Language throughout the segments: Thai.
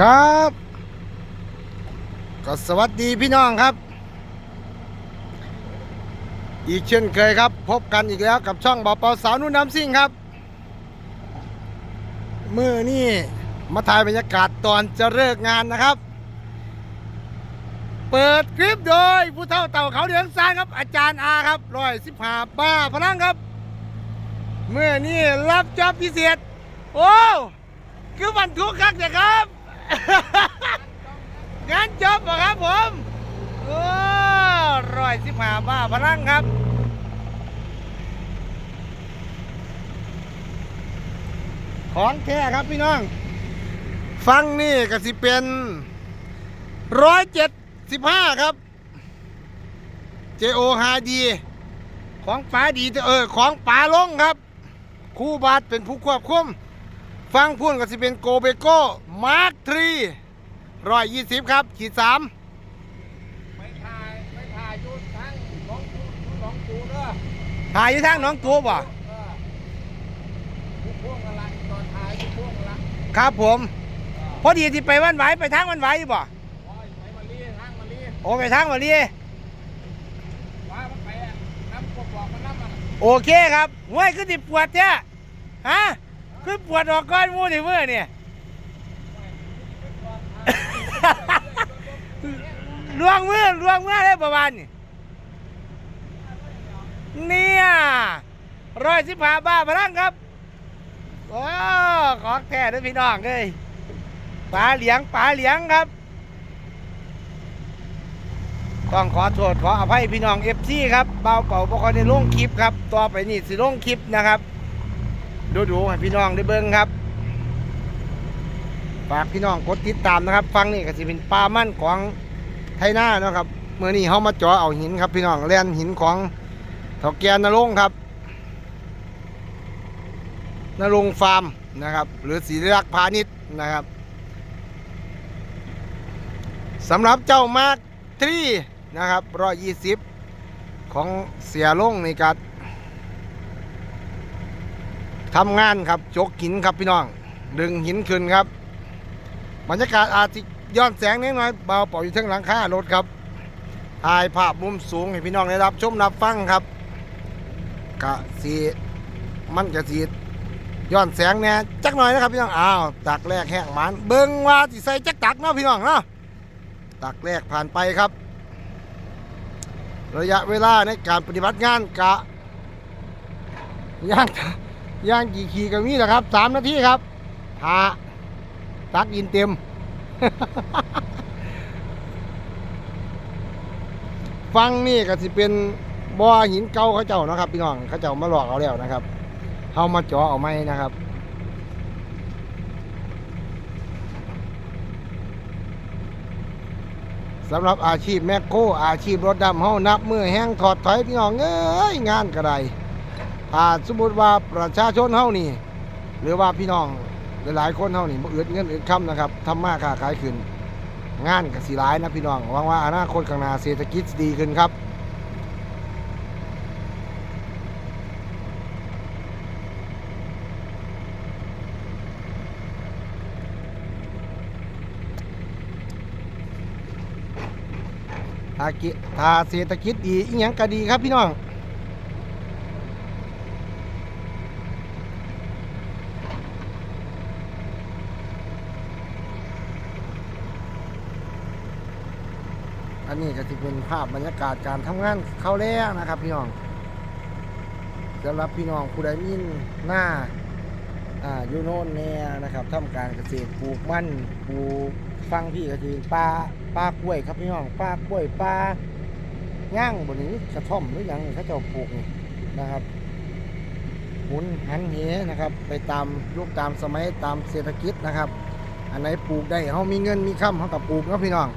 ครับ ก็สวัสดีพี่น้องครับ อีกเช่นเคยครับ พบกันอีกแล้วกับช่องบาเปาสาวนุ่นน้ำซิ่งครับมื่อนี่มาถ่ายบรรยากาศตอนจะเลิกงานนะครับ เปิดคลิปโดยผู้เฒ่าเต่าเขาเดืองซานครับ อาจารย์อาครับร้อยสิบห้าบ้าพลังครับ เมื่อนี่รับจอบพิเศษ โอ้ คือวันทุกข์ครับเนี่ยครับ งานจบเหรอครับผมโอ้ร้อยสิบห้าบ้าพลังครับ ของแท้ครับพี่น้อง ฟังนี่ก็สิเป็นร้อยเจ็ดสิบห้าครับ JO ฮาดีของป๋าดีเออของป๋าลงครับ คู่บาทเป็นผู้ควบคุม ฟังพูนก็สิเป็นโกเบโก้มาร์คทรีร้อยยี่สิบครับ ขีดสามไม่ถ่ายไม่ถ่ายยุดทั้งน้องปูน้องปูเด้อถ่ายอยู่ทางหน้องตัวบ่เออผู้พ่วงอะไรตอนถ่ายผู้พ่วงอะไรครับผม พอดีที่ไปวันไหวไปทางวันไหวอยู่บ่โอ้ยไปมาลีทางมาลีโอ้ไปทางวันนี้ว่ามันไปอะน้ำกบอกมันน้ำมันโอเคครับห้วยคือติปวดแท้ฮะ คือปวดออกก้อนมูนี่เมื่อเนี่ยลวงมือลวงมือได้ประมาณนี้เนี่ยร้อยสิบห้าบ้าพลังครับโอ้ขอแท้ด้วยพี่น้องเลยปลาเหลียงปลาเหลียงครับต้องขอโทษขออภัยพี่น้องเอฟซีครับเบาเป่าบกได้ลงคลิปครับ ต่อไปนี่สิลงคลิปนะครับ ดูดูๆให้พี่น้องได้เบิ่งครับฝากพี่น้องกดติดตามนะครับ ฟังนี่ก็สิเป็นปลามั่นของไทยหน้านะครับเมื่อนี้เขามาจาะเอาหินครับ พี่น้องแล่นหินของเถาแกนนรงครับนรงฟาร์มนะครับ หรือศรีรักพาณิชย์นะครับสำหรับเจ้ามาร์ทรีนะครับร้อยยี่สิบของเสียลงในการ ทำงานครับจกหินครับพี่น้อง ดึงหินขึ้นครับ บรรยากาศอาจจะย้อนแสงนิดหน่อยเบาเป่าอยู่ทั้งหลังคารถครับถ่ายภาพมุมสูงให้พี่น้องได้รับชมรับฟังครับกะสีมันกะสีย้อนแสงเนี่ยจักหน่อยนะครับพี่น้องอ้าวตักแรกแห้งมันเบิ้งว่าสิใส่จักตักเนาะพี่น้องเนาะตักแรกผ่านไปครับ ระยะเวลาในการปฏิบัติงานกะย่าง ย่างกี่ขีก็มีแหละครับสามนาทีครับหาตักอินเต็ม ฟังนี่ก็สิเป็นบ่อหินเก่าเขาเจ้านะครับพี่น้องเขาเจ้ามาหลอกเอาแล้วนะครับเฮามาจาะเอาไหมนะครับสำหรับอาชีพแมคโครอาชีพรถดำเฮานับมือแห้งถอดถอยพี่น้องเอ้ยงานกระได ถ้าสมมติว่าประชาชนเฮานี่ หรือว่าพี่น้องหลายๆคนเฮานี่บ่อึดเงินอึดคำนะครับทำมาค้าขายขึ้น งานก็สิหลายนะพี่น้องหวังว่าอนาคตข้างหน้าเศรษฐกิจดีขึ้นครับถ้ากิถ้าเศรษฐกิจดีอีหยังก็ดีครับพี่น้อง อันนี้ก็จะเป็นภาพบรรยากาศการทำงานเข้าแรกนะครับพี่น้องสำหรับพี่น้องผู้ใดมีหน้าอ่าอยู่โน่นเนี่ยนะครับทำการเกษตรปลูกมันปลูกฟังพี่ก็คือปลาปลากล้วยครับพี่น้องปลากล้วยปลาย่างบนนี้กระท่อมหรือยังเขาจะปลูกนะครับหมุนหันเหนะครับ ไปตามยุคตามสมัยตามเศรษฐกิจนะครับ อันไหนปลูกได้เขามีเงินมีค่ำเขากับปลูกนะพี่น้อง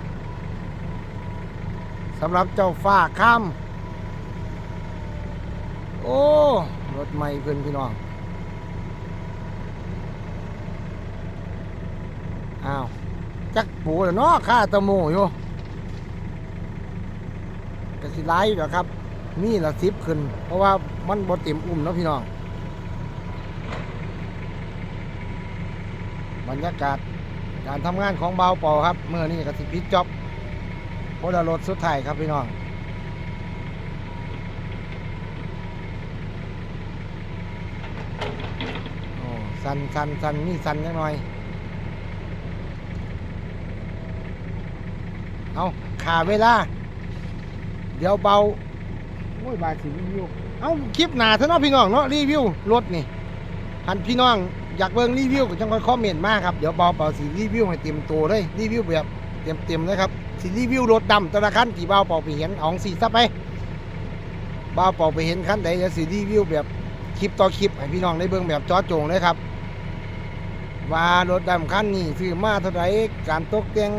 สำหรับเจ้าฟ้าข้ามโอ้ รถใหม่เพื่อนพี่น้อง อ้าว จักปูแล้วเนาะค่าตะโมอยู่กสิไล่เหรอครับนี่ละสิบขึ้น เพราะว่ามันบดเต็มอุ่มเนาะพี่น้อง บรรยากาศการทำงานของเบาเป่าครับ เมื่อนี้ก็สิพิดจ็อบ โคดารถสุดท้ายครับพี่น้องโอ้สันสันสันนี่สันจังหน่อยเอาขาเวลา เดี๋ยวเบาโอ้ยบาสิรีวิวเอาคลิปหนาเถอะเนาะพี่น้องเนาะรีวิวรถนี่หันพี่น้องอยากเบิ่งรีวิวก็จังค่อยคอมเมนต์มาครับ เดี๋ยวเบาเป่าสีรีวิวให้เต็มตัวเลยรีวิวแบบ เต็มเต็มๆเลยครับสีรีวิวรถดำต่ละคันที่เบาเป่าไปเห็นเอองสีซะไปเบาเป่าไปเห็นคันใดจะสีรีวิวแบบคลิปต่อคลิปให้พี่น้องได้เบิ่งแบบจอจงเลยครับ ว่ารถดำคันนี้ซื้อมาเท่าไหร่การตกแต่ง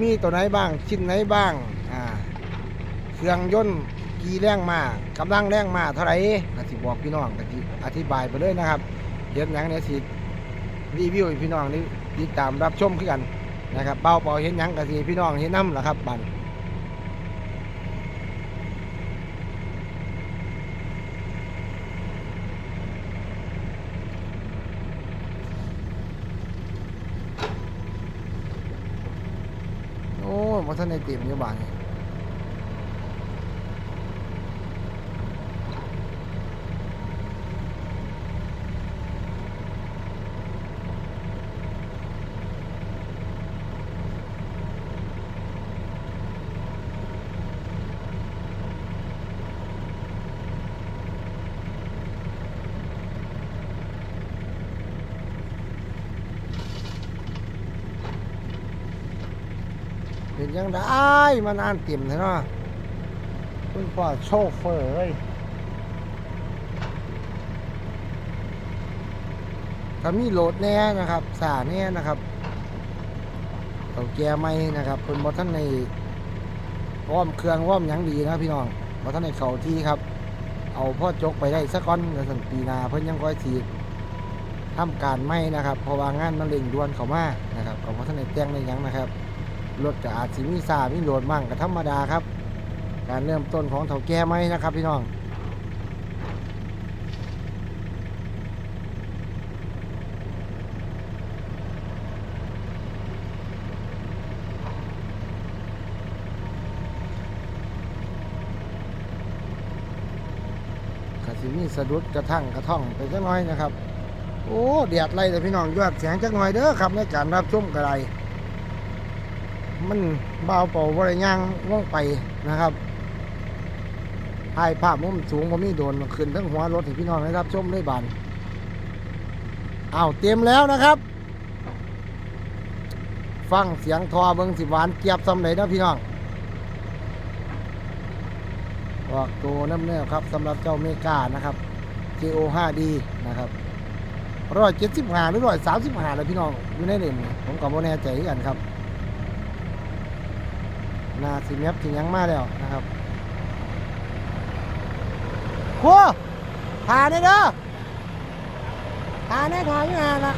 มีตัวไหนบ้าง ชิ้นไหนบ้างอ่าเครื่องยนต์กี่แรงมากำลังแรงมาเท่าไหร่ก็สิบอกพี่น้องก็สิอธิบายไปเลยนะครับเห็นอย่างนี้สิรีวิวพี่น้องนี่ติดตามรับชมขึ้นกัน นะครับเป้าเปล่าเห็นยังกะทีพี่น้องเห็นน้ำล่ะครับบันโอ้มาท่านในเต็มอยู่บ้านนี่ ยังได้มานานเต็มเลยเนาะคุณพ่อโชเฟอร์เอ้ยถ้ามีโหลดแน่นะครับสาแน่นะครับเอาแกไม่นะครับเป็นบอท่านในว้อมเครื่องว้อมยังดีนะพี่น้องบอท่านในเขาที่ครับ เอาพ่อจกไปได้สักก้อนในสันปีนาเพิ่นยังก้อยสีทำการไม่นะครับพราะว่างงานมันเร่งด่วนเขามานะครับเอาพ่อท่านในแจ้งในยังนะครับ รถก็อาจสิมีซามีโหลดมั่งก็ธรรมดาครับ การเริ่มต้นของเถาแก่ไหมนะครับพี่น้องก็สิมีสะดุดกระทั่งกระท่องไปจักหน่อยนะครับ โอ้เดียดไรเลยพี่น้องยอดเสียงจักหน่อยเด้อครับในการรับชมกระไร มันเบาเป่าบริย่างล่องไปนะครับถ่ายภาพมุมสูงผมมีโดนขึ้นทั้งหัวรถให้พี่น้องได้รับ ชมด้บานอ้าวเตรียมแล้วนะครับ ฟังเสียงทอเบิงสิหวานเกียบสำเร็จนะพี่น้องออกตัวน้ำเนื้อครับสำหรับเจ้าเมกานะครับ JO 5D นะครับร้อยเจ็ดสิบห้าหรือร้อยสามสิบห้าเลยพี่น้องอยู่ในเล่มนี่ผมก็บ่แน่ใจกันครับ นาสิเมียบสียังมาแล้วนะครับครัวถ่ายเนี่ยเด้อถ่ายเนี่ยถ่ายอยู่นานละ